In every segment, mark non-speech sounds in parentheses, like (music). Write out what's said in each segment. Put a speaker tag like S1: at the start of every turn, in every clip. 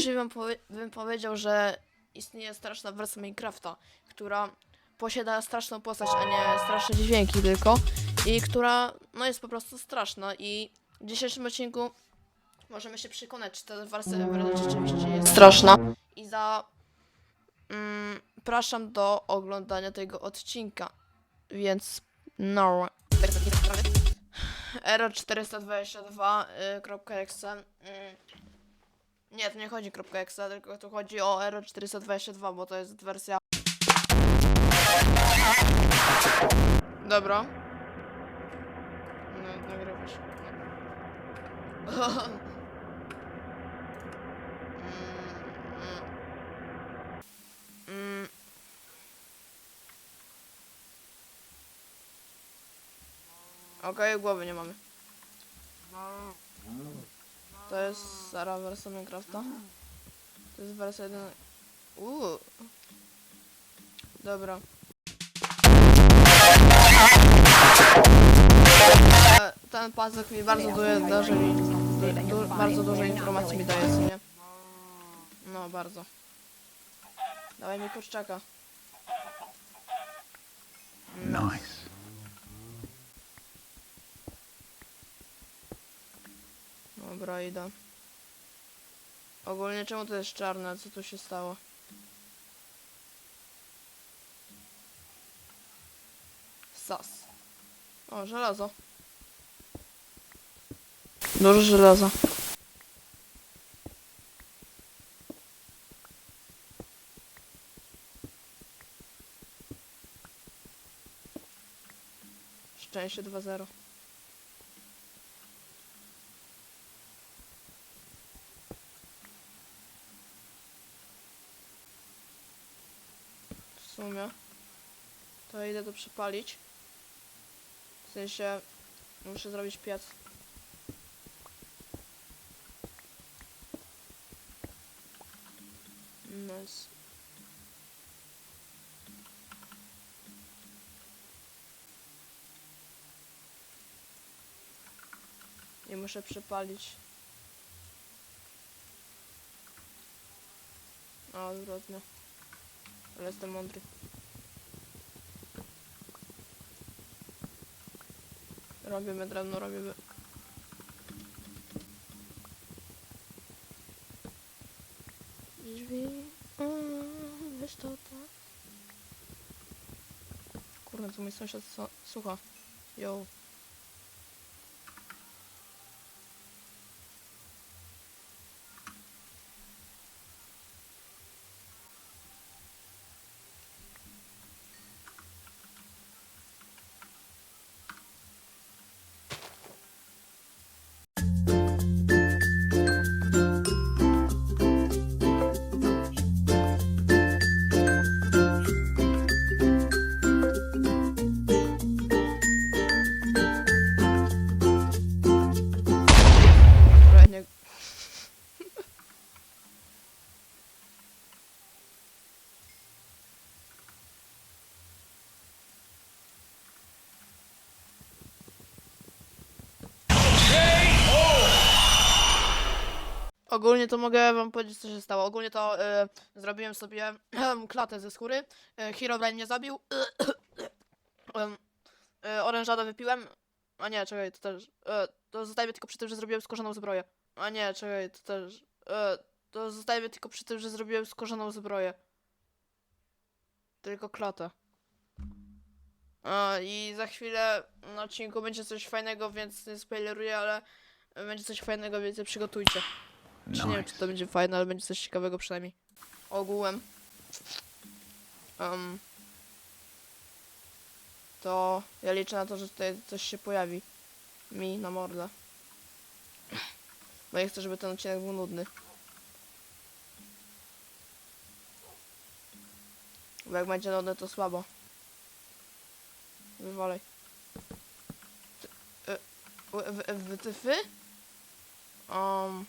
S1: jeżeli wam powie bym powiedział, że istnieje straszna wersja Minecrafta, która posiada straszną postać, a nie straszne dźwięki tylko i która no jest po prostu straszna. I w dzisiejszym odcinku możemy się przekonać, czy ta wersja rzeczywiście jest straszna. I za mm, praszam do oglądania tego odcinka, więc no. Ero422.exe mm, Nie, to nie chodzi .exe, tylko tu chodzi o Ero422, bo to jest wersja Dobra. No, nagrywasz. (laughs) Mm, mm. Mm. Okej, głowy nie mamy. To jest stara wersja Minecrafta. To jest wersja 1. Uuu. Dobra. E, Ten pasek mi bardzo dużo, daje mi, du, bardzo dużo informacji mi daje, nie? No, bardzo. Dawaj mi kurczaka.
S2: Nice.
S1: Dobra, idę. Ogólnie czemu to jest czarne? Co tu się stało? Sas. O, żelazo. Dużo żelaza. Szczęście 2-0. Sumie. To idę to przepalić. W sensie muszę zrobić piec. Nice. I muszę przepalić. A, odwrotnie. Ale jestem mądry. Robimy drewno, robimy. Drzwi. mm, Wiesz to tak. Kurde, tu mój sąsiad słucha. Yo. Ogólnie to mogę wam powiedzieć, co się stało. Ogólnie to e, zrobiłem sobie (clears throat) klatę ze skóry. E, Herobrine mnie zabił. (clears throat) Em, e, orężadę wypiłem. A nie, czekaj, to też. E, to zostajemy tylko przy tym, że zrobiłem skórzaną zbroję. A nie, czekaj, to też. E, to zostajemy tylko przy tym, że zrobiłem skórzaną zbroję. Tylko klatę. A, I za chwilę na odcinku będzie coś fajnego, więc nie spoileruję, ale będzie coś fajnego, więc przygotujcie. Czy nie wiem, czy to będzie fajne, ale będzie coś ciekawego przynajmniej. Ogółem. Um, to ja liczę na to, że tutaj coś się pojawi. Mi na mordę. Bo ja chcę, żeby ten odcinek był nudny. Bo jak będzie nudny, to słabo. Wywalej. Ty- Wytyfy? Um.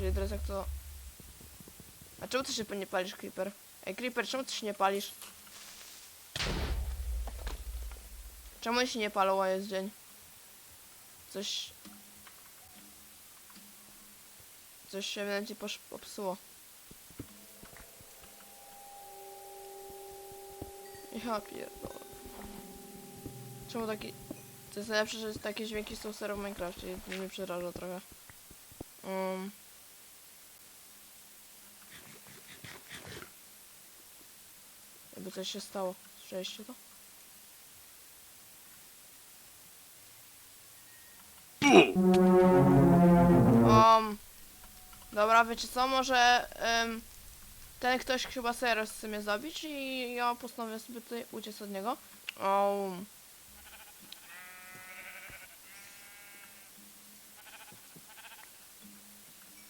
S1: Czyli teraz jak to... A czemu ty się nie palisz, Creeper? Ej, Creeper, czemu ty się nie palisz? Czemu się nie palą, a jest dzień? Coś... Coś się ewidentnie popsuło. Ja pierdolę. Czemu taki... To jest najlepsze, że takie dźwięki są w Minecrafcie i to mnie przeraża trochę. Um. Jakby coś się stało. Słyszeliście to? Um, dobra, wiecie co, może em, ten ktoś chyba serio chce mnie zabić i ja postanowię sobie tutaj uciec od niego. Um.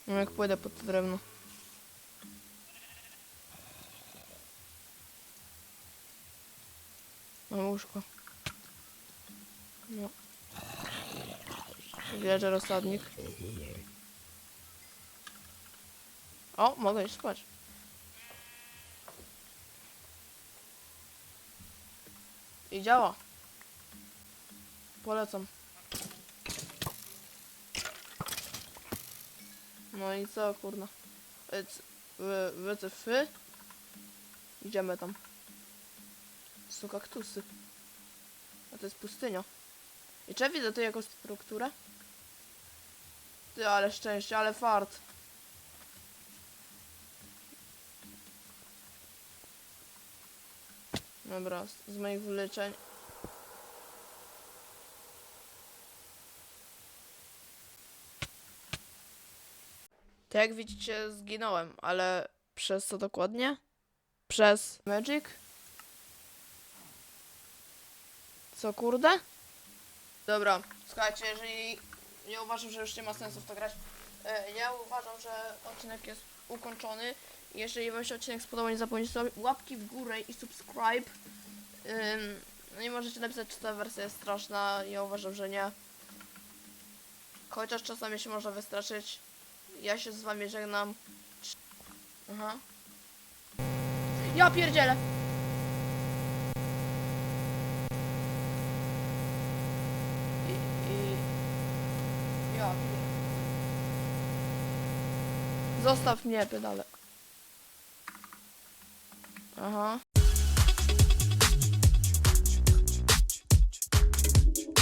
S1: Jak pójdę pod to drewno. Łóżko. No. Wierzę rozsadnik. O, mogę iść spać. I działa. Polecam. No i co, kurna. E, c- Wy, wy, ty, fy? Idziemy tam. Są kaktusy. A to jest pustynia. I czy ja widzę tu jakąś strukturę? Ty, ale szczęście, ale fart. Dobra, z, z moich wyleczeń. To jak widzicie, zginąłem, ale przez co dokładnie? Przez Magic? Co kurde? Dobra, słuchajcie, jeżeli ja uważam, że już nie ma sensu w to grać, e, ja uważam, że odcinek jest ukończony. Jeżeli wam się odcinek spodobał, nie zapomnijcie sobie łapki w górę i subscribe. No i możecie napisać, czy ta wersja jest straszna. Ja uważam, że nie. Chociaż czasami się można wystraszyć. Ja się z wami żegnam. Aha. Ja pierdzielę! Zostaw mnie, pedale. Aha.